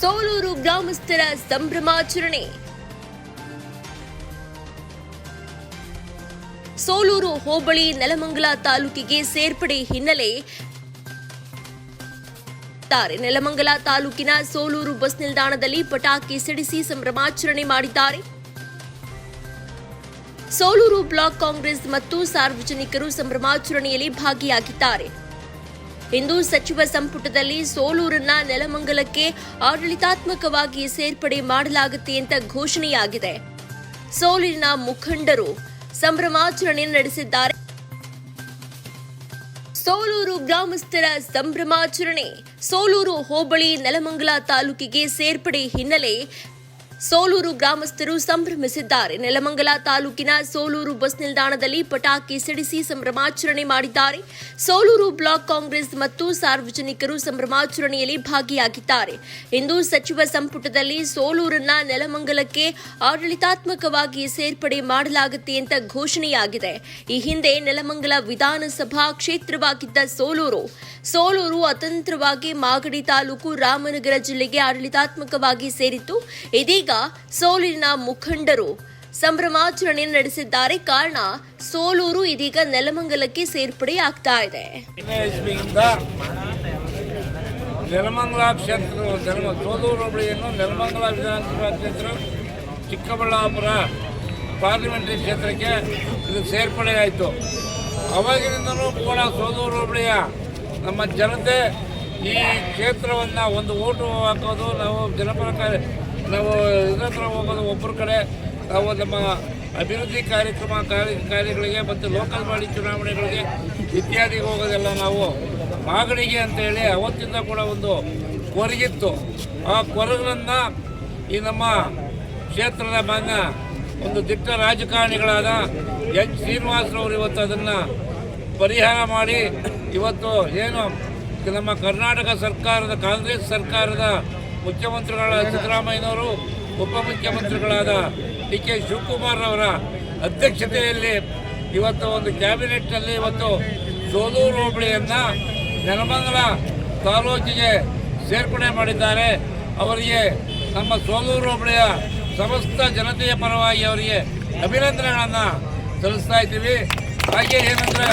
ಸೋಲೂರು ಗ್ರಾಮಸ್ಥರ ಸಂಭ್ರಮಾಚರಣೆ. ಸೋಲೂರು ಹೋಬಳಿ ನೆಲಮಂಗಲ ತಾಲೂಕಿಗೆ ಸೇರ್ಪಡೆ ಹಿನ್ನೆಲೆ ನೆಲಮಂಗಲ ತಾಲೂಕಿನ ಸೋಲೂರು ಬಸ್ ನಿಲ್ದಾಣದಲ್ಲಿ ಪಟಾಕಿ ಸಿಡಿಸಿ ಸಂಭ್ರಮಾಚರಣೆ ಮಾಡಿದ್ದಾರೆ. ಸೋಲೂರು ಬ್ಲಾಕ್ ಕಾಂಗ್ರೆಸ್ ಮತ್ತು ಸಾರ್ವಜನಿಕರು ಸಂಭ್ರಮಾಚರಣೆಯಲ್ಲಿ ಭಾಗಿಯಾಗಿದ್ದಾರೆ. ಇಂದು ಸಚಿವ ಸಂಪುಟದಲ್ಲಿ ಸೋಲೂರನ್ನ ನೆಲಮಂಗಲಕ್ಕೆ ಆಡಳಿತಾತ್ಮಕವಾಗಿ ಸೇರ್ಪಡೆ ಮಾಡಲಾಗುತ್ತೆ ಅಂತ ಘೋಷಣೆಯಾಗಿದೆ. ಸೋಲಿನ ಮುಖಂಡರು ಸಂಭ್ರಮಾಚರಣೆ ನಡೆಸಿದ್ದಾರೆ. ಸೋಲೂರು ಗ್ರಾಮಸ್ಥರ ಸಂಭ್ರಮಾಚರಣೆ, ಸೋಲೂರು ಹೋಬಳಿ ನೆಲಮಂಗಲ ತಾಲೂಕಿಗೆ ಸೇರ್ಪಡೆ ಹಿನ್ನೆಲೆ ಸೋಲೂರು ಗ್ರಾಮಸ್ಥರು ಸಂಭ್ರಮಿಸಿದ್ದಾರೆ. ನೆಲಮಂಗಲ ತಾಲೂಕಿನ ಸೋಲೂರು ಬಸ್ ನಿಲ್ದಾಣದಲ್ಲಿ ಪಟಾಕಿ ಸಿಡಿಸಿ ಸಂಭ್ರಮಾಚರಣೆ ಮಾಡಿದ್ದಾರೆ. ಸೋಲೂರು ಬ್ಲಾಕ್ ಕಾಂಗ್ರೆಸ್ ಮತ್ತು ಸಾರ್ವಜನಿಕರು ಸಂಭ್ರಮಾಚರಣೆಯಲ್ಲಿ ಭಾಗಿಯಾಗಿದ್ದಾರೆ. ಇಂದು ಸಚಿವ ಸಂಪುಟದಲ್ಲಿ ಸೋಲೂರನ್ನ ನೆಲಮಂಗಲಕ್ಕೆ ಆಡಳಿತಾತ್ಮಕವಾಗಿ ಸೇರ್ಪಡೆ ಮಾಡಲಾಗುತ್ತೆ ಅಂತ ಘೋಷಣೆಯಾಗಿದೆ. ಈ ಹಿಂದೆ ನೆಲಮಂಗಲ ವಿಧಾನಸಭಾ ಕ್ಷೇತ್ರವಾಗಿದ್ದ ಸೋಲೂರು ಸೋಲೂರು ಅತಂತ್ರವಾಗಿ ಮಾಗಡಿ ತಾಲೂಕು ರಾಮನಗರ ಜಿಲ್ಲೆಗೆ ಆಡಳಿತಾತ್ಮಕವಾಗಿ ಸೇರಿತ್ತು. ಇದೀಗ ಸೋಲಿನ ಮುಖಂಡರು ಸಂಭ್ರಮಾಚರಣೆ ನಡೆಸಿದ್ದಾರೆ. ಕಾರಣ ಸೋಲೂರು ಇದೀಗ ನೆಲಮಂಗಲಕ್ಕೆ ಸೇರ್ಪಡೆ ಆಗ್ತಾ ಇದೆ. ನೆಲಮಂಗಲ ಕ್ಷೇತ್ರ ಸೋಲೂರು ಹೋಬಳಿಯನ್ನು ನೆಲಮಂಗಲ ವಿಧಾನಸಭಾ ಕ್ಷೇತ್ರ, ಚಿಕ್ಕಬಳ್ಳಾಪುರ ಪಾರ್ಲಿಮೆಂಟರಿ ಕ್ಷೇತ್ರಕ್ಕೆ ಇದು ಸೇರ್ಪಡೆ ಆಯಿತು. ಅವಾಗಿನಿಂದಲೂ ಕೂಡ ಸೋಲೂರು ಹೋಬಳಿಯ ನಮ್ಮ ಜನತೆ ಈ ಕ್ಷೇತ್ರವನ್ನು ಒಂದು ಓಟು ಹಾಕೋದು, ನಾವು ಜನಪರ ನಾವು ಹತ್ರ ಹೋಗೋದು ಒಬ್ಬರ ಕಡೆ, ನಾವು ನಮ್ಮ ಅಭಿವೃದ್ಧಿ ಕಾರ್ಯಕ್ರಮ ಕಾರ್ಯ ಕಾರ್ಯಗಳಿಗೆ ಮತ್ತು ಲೋಕಲ್ ಬಾಡಿ ಚುನಾವಣೆಗಳಿಗೆ ಇತ್ಯಾದಿಗೆ ಹೋಗೋದೆಲ್ಲ ನಾವು ಮಾಗಡಿಗೆ ಅಂತೇಳಿ ಅವತ್ತಿಂದ ಕೂಡ ಒಂದು ಕೊರಗಿತ್ತು. ಆ ಕೊರಗನ್ನು ಈ ನಮ್ಮ ಕ್ಷೇತ್ರದ ಮಾನ್ಯ ಒಂದು ದಿಟ್ಟ ರಾಜಕಾರಣಿಗಳಾದ ಎಚ್ ಶ್ರೀನಿವಾಸರವರು ಇವತ್ತು ಅದನ್ನು ಪರಿಹಾರ ಮಾಡಿ ಇವತ್ತು ಏನು ನಮ್ಮ ಕರ್ನಾಟಕ ಸರ್ಕಾರದ, ಕಾಂಗ್ರೆಸ್ ಸರ್ಕಾರದ ಮುಖ್ಯಮಂತ್ರಿಗಳಾದ ಸಿದ್ದರಾಮಯ್ಯನವರು, ಉಪಮುಖ್ಯಮಂತ್ರಿಗಳಾದ ಡಿ ಕೆ ಶಿವಕುಮಾರ್ ಅವರ ಅಧ್ಯಕ್ಷತೆಯಲ್ಲಿ ಇವತ್ತು ಒಂದು ಕ್ಯಾಬಿನೆಟ್ನಲ್ಲಿ ಇವತ್ತು ಸೋಲೂರು ಹೋಬಳಿಯನ್ನು ನೆಲಮಂಗಲ ತಾಲೂಕಿಗೆ ಸೇರ್ಪಡೆ ಮಾಡಿದ್ದಾರೆ. ಅವರಿಗೆ ನಮ್ಮ ಸೋಲೂರು ಹೋಬಳಿಯ ಸಮಸ್ತ ಜನತೆಯ ಪರವಾಗಿ ಅವರಿಗೆ ಅಭಿನಂದನೆಗಳನ್ನು ಸಲ್ಲಿಸ್ತಾ ಇದ್ದೀವಿ. ಹಾಗೆ ಏನಂದರೆ